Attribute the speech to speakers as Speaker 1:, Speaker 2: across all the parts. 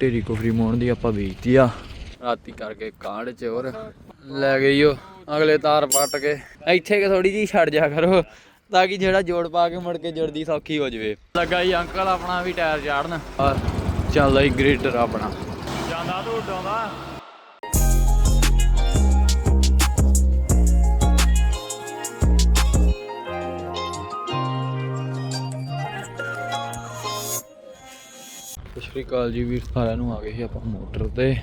Speaker 1: ਢੇਰੀ ਕੁਫਰੀ ਮੋਣ ਦੀ ਆਪਾਂ ਵੇਚਤੀ ਆ। ਰਾਤੀ ਕਰਕੇ ਕਾਂਡ ਚ ਹੋਰ। ਲੈ ਗਈ ਉਹ ਅਗਲੇ ਤਾਰ ਪੱਟ ਕੇ। ਇੱਥੇ ਕਿ ਥੋੜੀ ਜੀ ਛੱਡ ਜਾ ਕਰੋ, ਤਾਂ ਕਿ ਜਿਹੜਾ ਜੋੜ ਪਾ ਕੇ ਮੁੜ ਕੇ ਜੁੜਦੀ ਸੌਖੀ ਹੋ ਜਵੇ। ਲੱਗਾ ਜੀ ਅੰਕਲ ਆਪਣਾ ਵੀ ਟਾਇਰ ਚਾੜਨ। ਆ, ਚੱਲ ਹੀ ਗ੍ਰੇਟਰ ਆਪਣਾ। ਜਾਂਦਾ ਤੂੰ ਉਡਾਉਂਦਾ ਸ਼੍ਰੀ ਅਕਾਲ ਜੀ ਵੀਰ, ਸਾਰਿਆਂ ਨੂੰ ਆ ਗਏ ਸੀ ਆਪਾਂ ਮੋਟਰ ਤੇ।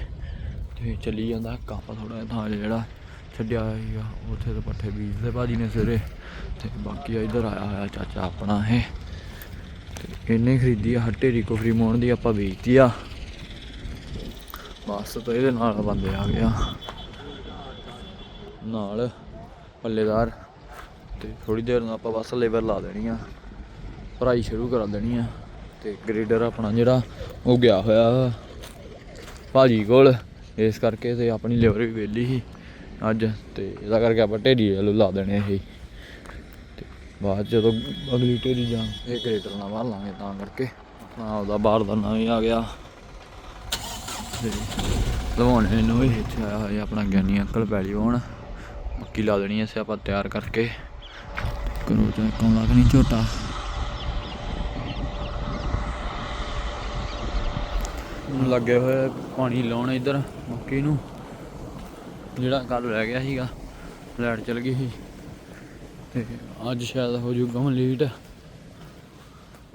Speaker 1: ਤੇ ਚੱਲੀ ਜਾਂਦਾ ਕੰਮ ਥੋੜਾ ਜਿਹਾ ਥਾਂ ਜਿਹੜਾ ਛੱਡਿਆ ਸੀਗਾ, ਉੱਥੇ ਤੇ ਪੱਠੇ ਬੀਜਦੇ ਭਾਜੀ ਨੇ ਸਵੇਰੇ ਤੇ ਬਾਕੀ ਆ ਇੱਧਰ ਆਇਆ ਹੋਇਆ ਚਾਚਾ ਆਪਣਾ ਇਹ ਤੇ ਇਹਨੇ ਖਰੀਦੀ ਆ ਢੇਰੀ ਕੁਫਰੀ ਮੋਣ ਦੀ ਆਪਾਂ ਵੇਚਤੀ ਆ। ਬਸ ਤਾਂ ਇਹਦੇ ਨਾਲ ਬੰਦੇ ਆ ਗਿਆ ਨਾਲ ਪੱਲੇਦਾਰ। ਤੇ ਥੋੜੀ ਦੇਰ ਨੂੰ ਆਪਾਂ ਬਸ ਲੇਬਰ ਲਾ ਦੇਣੀ ਆ। ਭਰਾਈ ਸ਼ੁਰੂ ਕਰਾ ਦੇਣੀ ਆ। ਤੇ ਗ੍ਰੇਡਰ ਆਪਣਾ ਜਿਹੜਾ ਉਹ ਗਿਆ ਹੋਇਆ ਵਾ ਭਾਜੀ ਕੋਲ। ਇਸ ਕਰਕੇ ਤੇ ਆਪਣੀ ਲੇਬਰ ਵੀ ਵੇਲੀ ਸੀ ਅੱਜ ਤੇ ਇਹਦਾ ਕਰਕੇ ਆਪਾਂ ਢੇਰੀ ਵੱਲ ਲਾ ਦੇਣੇ ਸੀ ਤੇ ਬਾਅਦ ਜਦੋਂ ਅਗਲੀ ਢੇਰੀ ਜਾਂ ਇਹ ਗ੍ਰੇਡਰ ਨਾਲ ਭਰ ਲਾਂਗੇ ਤਾਂ ਕਰਕੇ ਆਪਣਾ ਉਹਦਾ ਬਾਹਰ ਦਾ ਨਵੇਂ ਆ ਗਿਆ। ਤੇ ਲਵਾਉਣੇ ਨੂੰ ਵੀ ਇੱਥੇ ਆਇਆ ਹੋਇਆ ਆਪਣਾ ਗਿਆਨੀ ਅੰਕਲ ਪੈਲੀ ਹੋਣ। ਮੱਕੀ ਲਾ ਦੇਣੀ ਐ ਸੇ ਆਪਾਂ ਤਿਆਰ ਕਰਕੇ। ਕਰੋ ਤੇ ਕੌਣ ਲੱਗਣੀ ਝੋਟਾ। ਲੱਗੇ ਹੋਏ ਪਾਣੀ ਲਾਉਣ ਇੱਧਰ, ਮੱਕੀ ਨੂੰ। ਜਿਹੜਾ ਕੱਲ ਰਹਿ ਗਿਆ ਸੀਗਾ ਲਾਈਟ ਚਲ ਗਈ ਸੀ। ਤੇ ਅੱਜ ਸ਼ਾਇਦ ਹੋ ਜੂਗਾ ਹੁਣ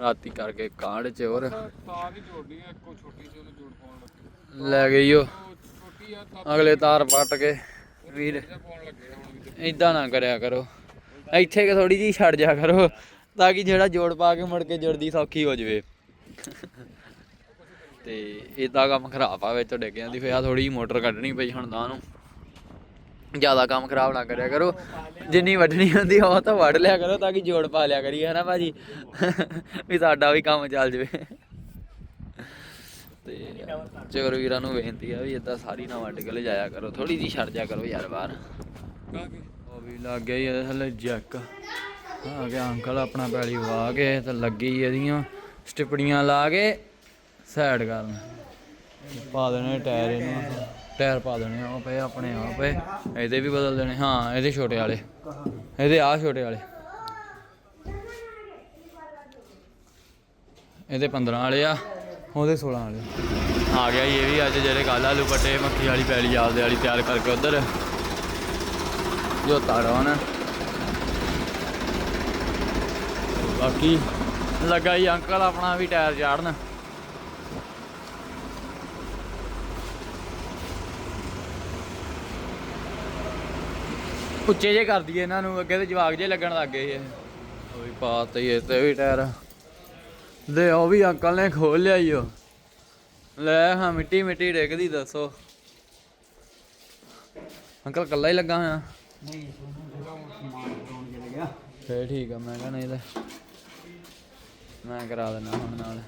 Speaker 1: ਰਾਤੀ ਕਰਕੇ ਕਾਂਡ ਚ ਹੋਰ।
Speaker 2: ਤਾਰ ਹੀ ਜੋੜਨੀ ਹੈ ਇੱਕੋ ਛੋਟੀ ਜਿਹੀ ਉਹਨੂੰ ਜੋੜ ਪਾਉਣ ਲੱਗੇ
Speaker 1: ਲੈ ਗਈ ਉਹ ਅਗਲੇ ਤਾਰ ਪੱਟ ਕੇ ਵੀਰ
Speaker 2: ਪਾਉਣ
Speaker 1: ਇਦਾਂ ਨਾ ਕਰਿਆ ਕਰੋ। ਇੱਥੇ ਕਿ ਥੋੜੀ ਜੀ ਛੱਡ ਜਾ ਕਰੋ, ਤਾਂ ਕਿ ਜਿਹੜਾ ਜੋੜ ਪਾ ਕੇ ਮੁੜ ਕੇ ਜੁੜਦੀ ਸੌਖੀ ਹੋ ਜਵੇ। ਤੇ ਇਦਾਂ ਕੰਮ ਖਰਾਬ ਆ ਵਿੱਚ ਡਿੱਗਿਆਂ ਦੀ, ਫੇਰ ਥੋੜੀ ਜਿਹੀ ਮੋਟਰ ਕੱਢਣੀ ਪਈ ਹੁਣ ਤਾਂ ਨੂੰ। ਜ਼ਿਆਦਾ ਕੰਮ ਖਰਾਬ ਨਾ ਕਰਿਆ ਕਰੋ। ਜਿੰਨੀ ਵੱਢਣੀ ਹੁੰਦੀ ਉਹ ਤਾਂ ਵੱਢ ਲਿਆ ਕਰੋ ਤਾਂ ਕਿ ਜੋੜ ਪਾ ਲਿਆ ਕਰੀਏ, ਹਨਾ ਭਾਜੀ? ਵੀ ਸਾਡਾ ਵੀ ਕੰਮ ਚੱਲ ਜਵੇ। ਤੇ ਚੋਰ ਵੀਰਾਂ ਨੂੰ ਬੇਨਤੀ ਆ ਵੀ ਇਦਾਂ ਸਾਰੀ ਨਾ ਵੱਢ ਕੇ ਲਿਜਾਇਆ ਕਰੋ। ਥੋੜੀ ਜੀ ਛੱਡ ਜਾ ਕਰੋ ਯਾਰ ਬਾਹਰ।
Speaker 2: ਕਾਗੇ
Speaker 1: ਉਹ ਵੀ ਲੱਗ ਗਿਆ ਹੀ ਇਹਦੇ ਆ ਗਿਆ ਅੰਕਲ ਆਪਣਾ ਪੈਲੀ ਵਾਹ ਕੇ ਤੇ ਲੱਗੀ ਇਹਦੀਆਂ ਸਟਿਪੜੀਆਂ ਲਾ ਕੇ। ਸਾਈਡ ਕਰਨ ਪਾ ਦੇਣੇ ਟਾਇਰ ਇਹਨੂੰ। ਟਾਇਰ ਪਾ ਦੇਣੇ ਆ ਉਹ ਪਏ ਆਪਣੇ ਆਪ ਪਏ ਇਹਦੇ ਵੀ ਬਦਲ ਦੇਣੇ ਹਾਂ ਇਹਦੇ ਛੋਟੇ ਵਾਲੇ। ਇਹਦੇ ਆ ਛੋਟੇ ਵਾਲੇ। ਇਹਦੇ 15 ਵਾਲੇ ਆ। ਉਹਦੇ 16 ਵਾਲੇ। ਆ ਗਿਆ ਇਹ ਵੀ ਅੱਜ ਜਿਹੜੇ ਕੱਲ ਆਲੂ ਪੱਟੇ ਮੱਕੀ ਵਾਲੀ ਪੈਲੀ ਆਪਦੇ ਵਾਲੀ ਤਿਆਰ ਕਰਕੇ ਉਧਰ। ਜੋ ਤਾੜਾ ਨਾ ਬਾਕੀ ਲੱਗਾ ਹੀ ਅੰਕਲ ਆਪਣਾ ਵੀ ਟਾਇਰ ਚਾੜਨ। ਉੱਚੇ ਜੇ ਕਰ ਦਈਏ ਇਹਨਾਂ ਨੂੰ ਅੱਗੇ ਤੇ ਜਵਾਗ ਜੇ ਲੱਗਣ ਲੱਗ ਗਏ ਇਹ। ਉਹ ਵੀ ਪਾਤੇ ਹੀ ਤੇ ਵੀ ਟਾਇਰ। ਦੇ ਉਹ ਵੀ ਅੰਕਲ ਨੇ ਖੋਲ ਲਿਆ ਈ ਉਹ। ਲੈ ਹਾਂ ਮਿੱਟੀ ਮਿੱਟੀ ਡਿੱਗਦੀ ਦੱਸੋ। ਅੰਕਲ ਕੱਲਾ ਹੀ ਲੱਗਾ ਹੋਇਆ। ਫੇਰ ਠੀਕ ਆ ਮੈਂ ਕਹਿੰਦਾ ਇਹਦਾ ਮੈਂ ਕਰਾ ਦਿੰਦਾ ਹੁਣ ਨਾਲ।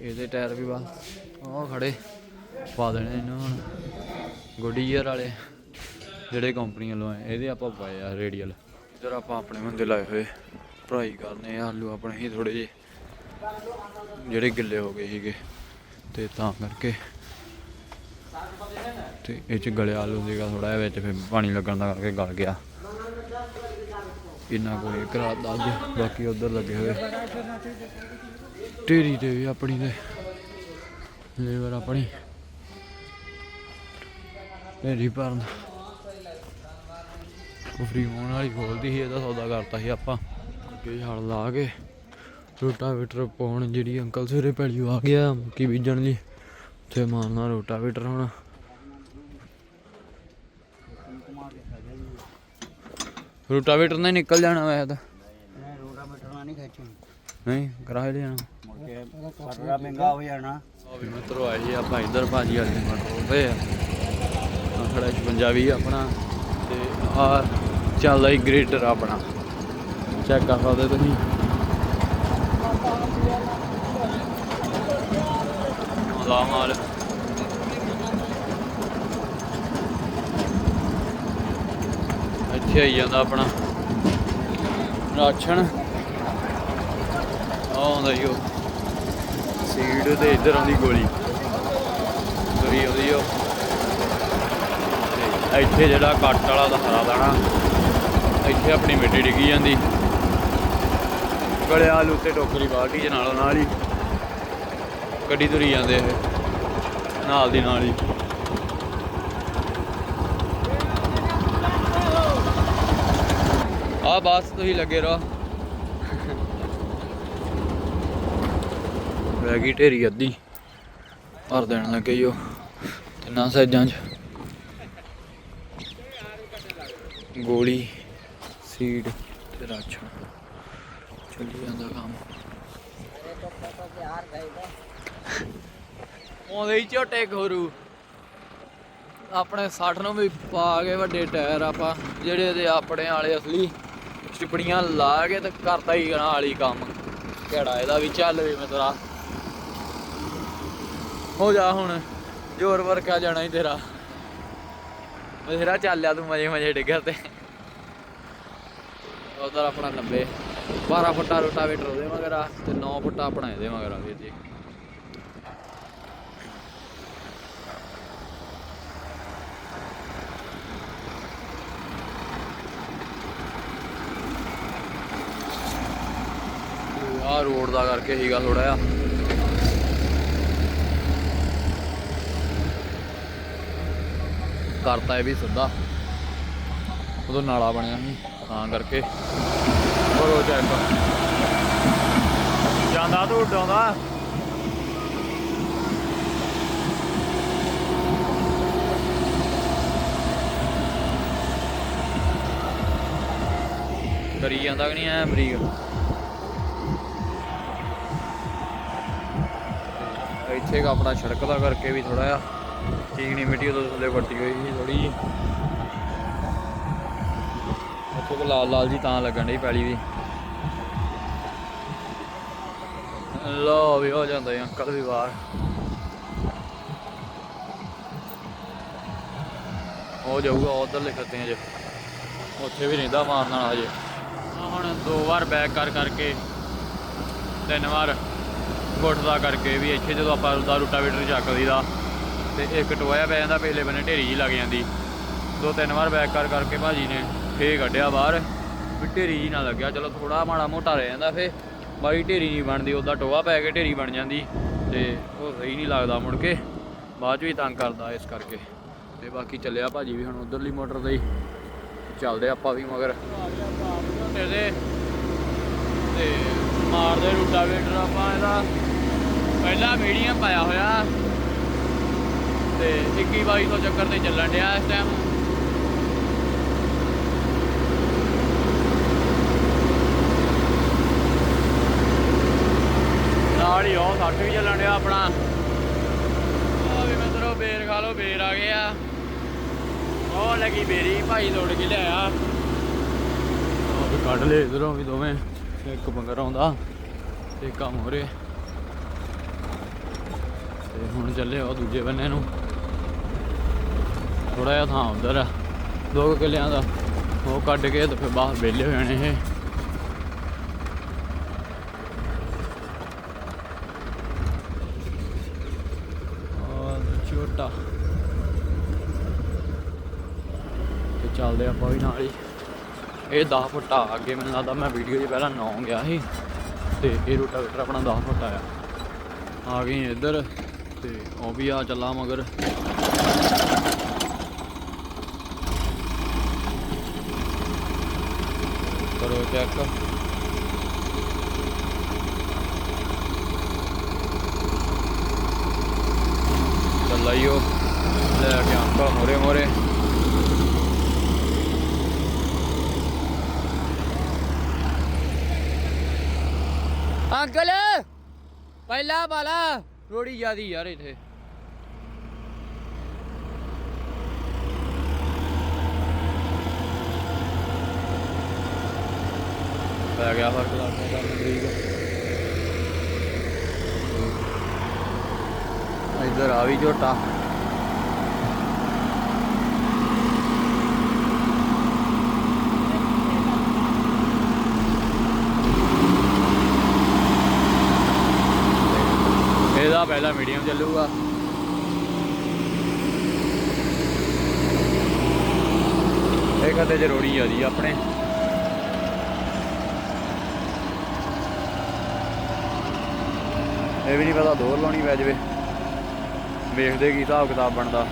Speaker 1: ਇਹਦੇ ਟਾਇਰ ਵੀ ਬਸ ਉਹ ਖੜੇ। ਪਾ ਦੇਣੇ ਇਹਨਾਂ ਹੁਣ। ਗੋਡੀਅਰ ਵਾਲੇ, ਜਿਹੜੇ ਕੰਪਨੀ ਵੱਲੋਂ ਆਏ, ਇਹਦੇ ਆਪਾਂ ਪਾਏ ਆ ਰੇਡੀਅਲ ਇਧਰ ਆਪਾਂ ਆਪਣੇ ਬੰਦੇ ਲਾਏ ਹੋਏ ਭਰਾਈ ਕਰਨੇ ਆ, ਆਲੂ ਆਪਣੇ ਹੀ ਥੋੜੇ ਜਿਹੇ, ਜਿਹੜੇ ਗਿੱਲੇ ਹੋ ਗਏ ਸੀਗੇ। ਤੇ ਤਾਂ ਕਰਕੇ, ਤੇ ਇਹ ਚ ਗਲਿਆ ਆਲੂ ਸੀਗਾ ਥੋੜਾ ਜਿਹਾ, ਵਿੱਚ ਫਿਰ ਪਾਣੀ ਲੱਗਣ ਦਾ ਕਰਕੇ ਗਲ ਗਿਆ। ਇੰਨਾ ਕੋਈ ਕਰਾ ਅੱਜ, ਬਾਕੀ ਉਧਰ ਲੱਗੇ ਹੋਏ। ਢੇਰੀ ਤੇ ਵੀ ਆਪਣੀ ਤੇ, ਲੇਬਰ ਆਪਣੀ। ਢੇਰੀ ਭਰਨ ਕੁਫਰੀ ਹੋਣ ਵਾਲੀ ਖੋਲਦੀ ਸੀ ਇਹਦਾ ਸੌਦਾ ਕਰਤਾ ਸੀ ਆਪਾਂ। ਅੱਗੇ ਹਲ ਲਾ ਕੇ ਰੋਟਾਵੇਟਰ ਪਾਉਣ ਜਿਹੜੀ ਅੰਕਲ ਸਵੇਰੇ ਪੈਲੀ ਆ ਗਿਆ ਕੀ ਬੀਜਣ ਲਈ। ਤੇ ਮਾਰਨਾ ਰੋਟਾਵੇਟਰ ਹੁਣ। ਰੋਟਾਵੇਟਰ ਨੇ ਨਿਕਲ ਜਾਣਾ ਵੈਸੇ ਤਾਂ।
Speaker 3: ਨਹੀਂ ਖਿੱਚਣੀ।
Speaker 1: ਨਹੀਂ ਕਰਾਏ ਲਿਆਣਾ
Speaker 3: ਮੁੜ ਕੇ ਮਹਿੰਗਾ ਹੋ ਜਾਣਾ।
Speaker 1: ਉਹ ਵੀ ਮਿੱਤਰੋ ਜੀ ਆਪਾਂ ਇੱਧਰ ਭਾਜੀ ਵਾਲੇ ਮਟਰ ਆਹ ਖੜਾ 56 ਆਪਣਾ ਤੇ ਆ ਚੱਲਦਾ ਹੀ ਗ੍ਰੇਟਰ ਆਪਣਾ। ਚੈੱਕ ਕਰ ਸਕਦੇ ਤੁਸੀਂ। ਲਾ ਮਾਲ ਇੱਥੇ ਆਈ ਜਾਂਦਾ ਆਪਣਾ। ਰਾਸ਼ਨ ਆਉਂਦਾ ਈ ਉਹ। ਸੀਡ ਤੇ ਇੱਧਰ ਆਉਂਦੀ ਗੋਲੀ। ਗੋਲੀ ਆਉਂਦੀ ਉਹ। ਇੱਥੇ ਜਿਹੜਾ ਕੱਟ ਵਾਲਾ ਦਾ ਹਰਾ ਦਾਣਾ, ਇੱਥੇ ਆਪਣੀ ਮਿੱਟੀ ਡਿੱਗੀ ਜਾਂਦੀ। ਗਲੇ ਆਲੂ ਤੇ ਟੋਕਰੀ ਬਾਲਟੀ ਦੇ ਨਾਲੋਂ ਨਾਲ ਹੀ। ਗੱਡੀ ਤੁਰੀ ਜਾਂਦੇ ਇਹ, ਨਾਲ ਦੀ ਨਾਲ ਹੀ। ਆ ਬਸ ਤੁਸੀਂ ਲੱਗੇ ਰਹੋ। ਰਹਿ ਗਈ ਢੇਰੀ ਅੱਧੀ। ਭਰ ਦੇਣ ਲੱਗੇ ਜੋ ਤਿੰਨਾਂ ਸਾਈਜ਼ਾਂ 'ਚ। ਗੋਲੀ ਸੀਡ ਤੇ ਰਾਛਾ। ਚੱਲੀ ਜਾਂਦਾ ਕੰਮ। ਉਹਦੇ ਹੀ ਝੋਟੇ ਖੋਰੂ ਆਪਣੇ 60 ਨੂੰ ਵੀ ਪਾ ਕੇ ਵੱਡੇ ਟਾਇਰ ਆਪਾਂ, ਜਿਹੜੇ ਦੇ ਆਪਣੇ ਵਾਲੇ ਅਸਲੀ ਚਿਪੜੀਆਂ ਲਾ ਕੇ ਤੇ ਕਰਤਾ ਹੀ ਗਣਾ ਵਾਲੀ ਕੰਮ। ਕਿਹੜਾ ਇਹਦਾ ਵੀ ਚੱਲ ਵੀ ਤੇਰਾ ਹੋ ਜਾ ਹੁਣ, ਜ਼ੋਰ ਵਰਕਾ ਜਾਣਾ ਹੀ ਤੇਰਾ। ਬਥੇਰਾ ਚੱਲਿਆ ਤੂੰ ਮਜੇ ਮਜੇ ਡਿੱਗਿਆ ਤੇ। ਉਧਰ ਆਪਣਾ 90 12 ਫੁੱਟਾ ਰੋਟਾਵੇਟਰ ਉਹਦੇ ਮਗਰ ਆ ਤੇ 9 ਫੁੱਟਾ ਆਪਣਾ ਇਹਦੇ ਮਗਰ ਆ ਵੀਰ ਜੀ। ਆ ਰੋਡ ਦਾ ਕਰਕੇ ਹੀਗਾ ਥੋੜਾ ਜਿਹਾ। ਕਰਤਾ ਇਹ ਵੀ ਸਿੱਧਾ। ਉਦੋਂ ਨਾਲਾ ਬਣਿਆ ਸੀ ਤਾਂ ਕਰਕੇ। ਹੋਰ ਉਹ ਚੈੱਕ। ਜਾਂਦਾ ਤੂੰ ਉਡਾਉਂਦਾ ਕਰੀ ਜਾਂਦਾ ਕਿ ਨਹੀਂ ਐ ਬਰੀਕ? ਤੇ ਇੱਥੇ ਕਾ ਆਪਣਾ ਸੜਕ ਦਾ ਕਰਕੇ ਵੀ ਥੋੜਾ ਜਿਹਾ ਨਹੀਂ, ਮਿੱਟੀ ਉਦੋਂ ਥੱਲੇ ਵੱਟੀ ਹੋਈ ਸੀ ਥੋੜੀ ਜੀ ਉੱਥੇ ਕੋ ਲਾਲ ਲਾਲ ਜੀ ਤਾਂ ਲੱਗਣ ਡਈ ਪੈਲੀ ਵੀ। ਲੋ ਵੀ, ਹੋ ਜਾਂਦਾ ਜੀ ਅੰਕਲ ਵੀ ਬਾਹਰ। ਹੋ ਜਾਊਗਾ, ਉਧਰਲੇ ਖੱਤਿਆਂ 'ਚ। ਉੱਥੇ ਵੀ ਰਹਿੰਦਾ ਮਾਰਨ ਵਾਲਾ ਜੇ ਹੁਣ ਦੋ ਵਾਰ ਬੈਕ ਕਰ ਕਰਕੇ, ਤਿੰਨ ਵਾਰ ਗੁੱਟਦਾ ਕਰਕੇ ਵੀ ਇੱਥੇ ਜਦੋਂ ਆਪਾਂ ਦਾ ਰੂਟਾਵੇਟਰ ਚੱਕ ਲਈਦਾ ਤੇ ਇੱਕ ਟੋਇਆ ਪੈ ਜਾਂਦਾ ਪਹਿਲੇ ਬੰਨੇ ਢੇਰੀ ਜੀ ਲੱਗ ਜਾਂਦੀ। ਦੋ ਤਿੰਨ ਵਾਰ ਬੈਕ ਕਰ ਕਰਕੇ ਭਾਜੀ ਨੇ ਫੇ ਕੱਢਿਆ ਬਾਹਰ। ਵੀ ਢੇਰੀ ਜੀ ਨਾ ਲੱਗਿਆ, ਚਲੋ ਥੋੜਾ ਮਾੜਾ ਮੋਟਾ ਰਹਿ ਜਾਂਦਾ ਫੇ ਬਾਈ ਢੇਰੀ ਨਹੀਂ ਬਣਦੀ, ਉਹਦਾ ਟੋਆ ਪੈ ਕੇ ਢੇਰੀ ਬਣ ਜਾਂਦੀ ਤੇ ਉਹ ਸਹੀ ਨਹੀਂ ਲੱਗਦਾ ਮੁੜ ਕੇ। ਬਾਅਦ ਚ ਵੀ ਤੰਗ ਕਰਦਾ ਇਸ ਕਰਕੇ। ਤੇ ਬਾਕੀ ਚੱਲਿਆ ਭਾਜੀ ਵੀ ਹੁਣ ਉਧਰਲੀ ਮੋਟਰ ਤੇ ਹੀ। ਚੱਲਦੇ ਆਪਾਂ ਵੀ ਮਗਰ। ਇਹਦੇ ਤੇ ਮਾਰਦੇ ਰੂਟਾਵੇਟਰ ਆਪਾਂ ਇਹਦਾ। ਪਹਿਲਾ ਮੀਡੀਅਮ ਪਾਇਆ ਹੋਇਆ। ਤੇ 21 2200 ਚੱਕਰ ਤੇ ਚੱਲਣ ਡਿਆ ਇਸ ਟਾਈਮ ਨਾਲ ਹੀ ਉਹ 60 ਵੀ ਚੱਲਣ ਡਿਆ ਆਪਣਾ। ਉਹ ਵੀ ਮਿੱਤਰੋ ਬੇਰ ਖਾ ਲੋ ਬੇਰ ਆ ਗਿਆ। ਉਹ ਲੱਗੀ ਬੇਰੀ, ਭਾਈ ਲੋੜ ਕੇ ਲਿਆਇਆ। ਉਹ ਵੀ ਕੱਢ ਲਏ ਇਧਰੋਂ ਵੀ ਦੋਵੇਂ, ਇੱਕ ਬੰਗਰ ਆਉਂਦਾ ਤੇ ਕੰਮ ਹੋ ਰਿਹਾ ਤੇ ਹੁਣ ਚੱਲੇ ਉਹ ਦੂਜੇ ਬੰਨੇ ਨੂੰ। ਥੋੜਾ ਜਿਹਾ ਥਾਂ ਉਧਰ ਆ। ਦੋ ਕੁ ਕਿੱਲਿਆਂ ਦਾ। ਉਹ ਕੱਢ ਕੇ ਤੇ ਫਿਰ ਬਾਹਰ ਵਿਹਲੇ ਹੋ ਜਾਣੇ ਇਹ। ਔਰ ਛੋਟਾ ਤੇ ਚੱਲਦੇ ਆਪਾਂ ਵੀ ਨਾਲ ਹੀ। ਇਹ 10 ਫੁੱਟ ਆ। ਅੱਗੇ ਮੈਨੂੰ ਲੱਗਦਾ ਮੈਂ ਵੀਡੀਓ 'ਚ ਪਹਿਲਾਂ 9 ਗਿਆ ਸੀ। ਤੇ ਇਹ ਰੋਟਾਵੇਟਰ ਆਪਣਾ 10 ਫੁੱਟ ਆਇਆ। ਆ ਗਏ ਇੱਧਰ। ਤੇ ਉਹ ਵੀ ਆ ਚੱਲਾ ਮਗਰ। ਕਰੋ ਚੈੱਕ ਚੱਲਾਈਓ ਲੈ ਕੇ ਆਂਕਾ ਮੋਰੇ ਮੋਰੇ ਅੰਕਲ ਪਹਿਲਾ ਵਾਲਾ ਰੋੜੀ ਜਿਆਦੀ ਯਾਰ ਇੱਥੇ ਪੈ ਗਿਆ ਫ਼ਰਕ ਲੱਗਦਾ ਕੰਮ ਠੀਕ ਇੱਧਰ ਆ ਵੀ ਝੋਟਾ ਇਹਦਾ ਪਹਿਲਾ ਮੀਡੀਅਮ ਚੱਲੂਗਾ। ਇਹ ਕਦੇ ਜ਼ਰੂਰੀ ਆ ਜੀ ਆਪਣੇ। ਇਹ ਵੀ ਨਹੀਂ ਪਤਾ ਦੋਰ ਲਾਉਣੀ ਪੈ ਜਾਵੇ। ਵੇਖਦੇ ਕੀ ਹਿਸਾਬ ਕਿਤਾਬ ਬਣਦਾ।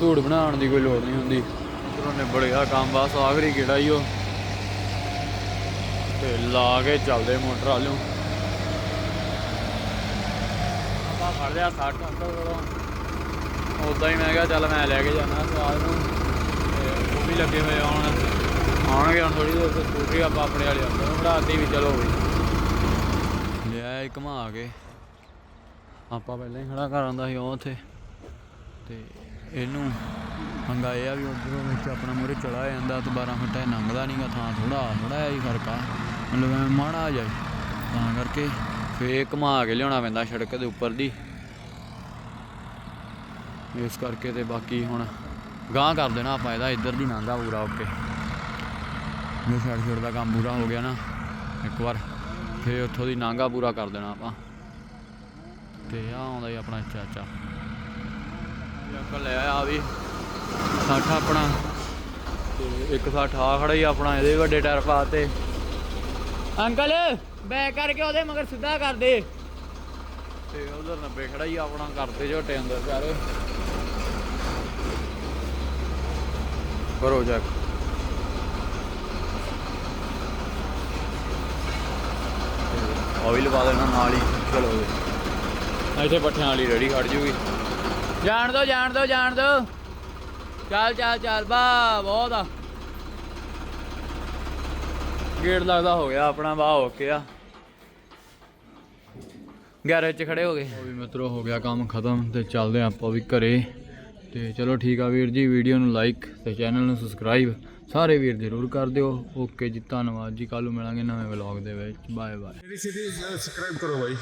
Speaker 1: ਧੂੜ ਬਣਾਉਣ ਦੀ ਕੋਈ ਲੋੜ ਨਹੀਂ ਹੁੰਦੀ। ਉਧਰੋਂ ਨਿਬੜ ਗਿਆ ਕੰਮ, ਬਸ ਆਖਰੀ ਕਿਹੜਾ ਹੀ ਉਹ ਤੇ ਲਾ ਕੇ ਚੱਲਦੇ ਮੋਟਰ ਵਾਲਿਓ ਆਪਾਂ ਫੜ ਲਿਆ 60 ਅੰਕਲ ਕੋਲੋਂ। ਉਦਾਂ ਹੀ ਮੈਂ ਕਿਹਾ ਚੱਲ ਮੈਂ ਲੈ ਕੇ ਜਾਣਾ ਸਵਾਦ ਨੂੰ। ਤੇ ਉਹ ਵੀ ਲੱਗੇ ਹੋਏ ਆ ਆਉਣਗੇ ਹੁਣ ਥੋੜੀ ਦੇਰ ਤੇ। ਸਕੂਟਰੀ ਆਪਾਂ ਆਪਣੇ ਵਾਲੇ ਅੰਦਰ ਨੂੰ ਵੀ ਚਲੋ ਵੀ। ਲਿਆ ਘੁਮਾ ਕੇ। ਆਪਾਂ ਪਹਿਲਾਂ ਹੀ ਖੜਾ ਕਰ ਆਂਦਾ ਸੀ ਉਹ ਉੱਥੇ। ਤੇ ਇਹਨੂੰ ਪੰਗਾ ਇਹ ਆ ਵੀ ਉਧਰੋਂ ਵਿੱਚ ਆਪਣਾ ਮੂਰੇ ਚੜਾ ਜਾਂਦਾ। ਤੇ 12 ਫੁੱਟ ਇਹ ਲੰਘਦਾ ਨਹੀਂਗਾ ਥਾਂ ਥੋੜਾ ਥੋੜਾ ਜਿਹਾ ਹੀ ਫ਼ਰਕ ਆ। ਮਤਲਬ ਐਂ ਮਾੜਾ ਜਾਏ ਤਾਂ ਕਰਕੇ ਫੇਰ ਘੁਮਾ ਕੇ ਲਿਆਉਣਾ ਪੈਂਦਾ ਸੜਕ ਦੇ ਉੱਪਰ ਦੀ। ਇਸ ਕਰਕੇ ਤੇ ਬਾਕੀ ਹੁਣ ਗਾਂ ਕਰ ਦੇਣਾ ਆਪਾਂ ਇਹਦਾ, ਇੱਧਰ ਦੀ ਨਾਂਗਾ ਪੂਰਾ ਓਕੇ। ਜੇ ਸਾਈਡ ਸਾਈਡ ਦਾ ਕੰਮ ਪੂਰਾ ਹੋ ਗਿਆ ਨਾ, ਇੱਕ ਵਾਰ। ਫੇਰ ਉੱਥੋਂ ਦੀ ਨਾਂਗਾ ਪੂਰਾ ਕਰ ਦੇਣਾ ਆਪਾਂ। ਤੇ ਆ ਆਉਂਦਾ ਜੀ ਆਪਣਾ ਚਾਚਾ। ਅੰਕਲ ਲੈ ਆਇਆ ਵੀ 60 ਆਪਣਾ। ਤੇ ਇੱਕ 60 ਆ ਖੜਾ ਹੀ ਆਪਣਾ, ਇਹਦੇ ਵੱਡੇ ਟਾਇਰ ਪਾਤੇ ਅੰਕਲ, ਬੈਕ ਕਰਕੇ ਉਹਦੇ ਮਗਰ ਸਿੱਧਾ ਕਰ ਦੇ। ਤੇ ਉਧਰ 90 ਖੜਾ ਹੀ ਆਪਣਾ ਕਰਦੇ ਝੋਟੇ ਅੰਦਰ ਸਾਰੇ। ਕਰੋ ਜੱਕ ਆਇਲ ਪਾ ਦੇਣਾ ਨਾਲ ਹੀ, ਚਲੋ ਇੱਥੇ ਪੱਠਿਆਂ ਵਾਲੀ ਰੈਡੀ ਖੜ ਜੂਗੀ। ਜਾਣ ਦੋ ਜਾਣ ਦੋ ਜਾਣ ਦੋ। ਚੱਲ ਚੱਲ ਚੱਲ ਬਾ ਬਹੁਤ ਆ। ਗੇਟ ਲੱਗਦਾ ਹੋ ਗਿਆ ਆਪਣਾ ਵਾਹ ਓਕੇ ਆ। ਗੈਰੇਜ 'ਚ ਖੜੇ ਹੋ ਗਏ। ਉਹ ਵੀ ਮਿੱਤਰੋ ਹੋ ਗਿਆ ਕੰਮ ਖਤਮ ਤੇ ਚੱਲਦੇ ਹਾਂ ਆਪਾਂ ਵੀ ਘਰੇ। ਤੇ ਚਲੋ ਠੀਕ ਆ ਵੀਰ ਜੀ ਵੀਡੀਓ ਨੂੰ ਲਾਈਕ ਤੇ ਚੈਨਲ ਨੂੰ ਸਬਸਕ੍ਰਾਈਬ ਸਾਰੇ ਵੀਰ ਜ਼ਰੂਰ ਕਰ ਦਿਓ। ਓਕੇ ਜੀ ਧੰਨਵਾਦ ਜੀ ਕੱਲ ਨੂੰ ਮਿਲਾਂਗੇ ਨਵੇਂ ਵਲੌਗ ਦੇ ਵਿੱਚ। ਬਾਏ ਬਾਏ
Speaker 2: ਮੇਰੀ ਸਿਟੀ ਸਬਸਕ੍ਰਾਈਬ ਕਰੋ ਬਾਈ।